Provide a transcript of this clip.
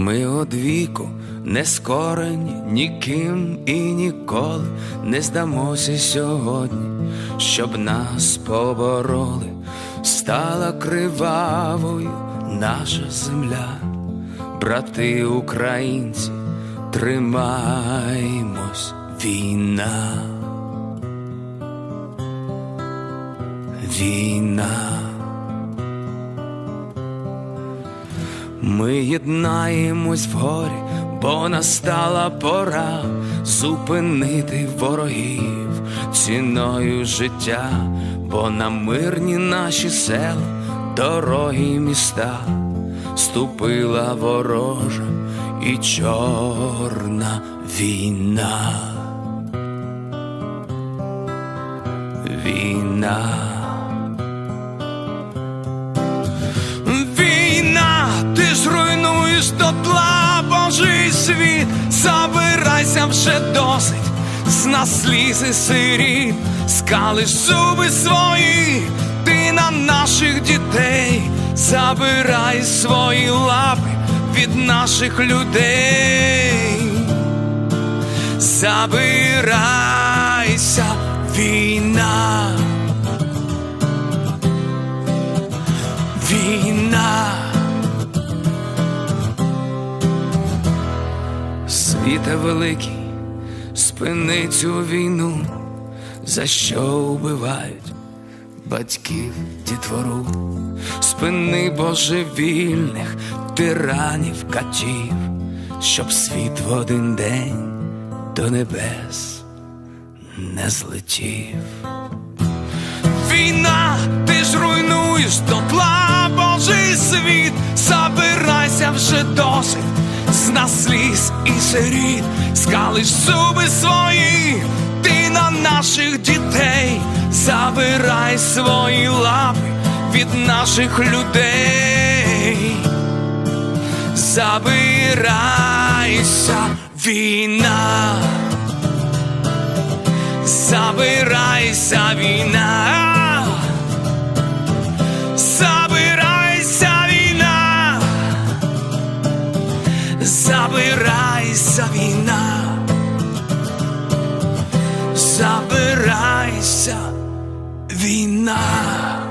Ми одвіку не скорені ніким і ніколи не здамося сьогодні, щоб нас побороли, стала кривавою наша земля, брати українці, тримаймось війна. Війна. Ми єднаємось в горі, бо настала пора зупинити ворогів ціною життя, бо на мирні наші села, дороги й міста ступила ворожа і чорна. Війна. Війна, дотла Божий світ, забирайся вже досить, з нас слізи сиріт, скалиш зуби свої, ти на наших дітей, забирай свої лапи від наших людей, забирайся. Війна. Світе великий, спини цю війну, за що вбивають батьків дітвору, спини божевільних тиранів катів, щоб світ в один день до небес не злетів. Війна, ти ж руйнуєш дотла Божий світ, забирайся вже досить, нас сліз і сиріт, скалиш зуби свої, ти на наших дітей, забирай свої лапи від наших людей, забирайся, війна. Забирайся війна, війна.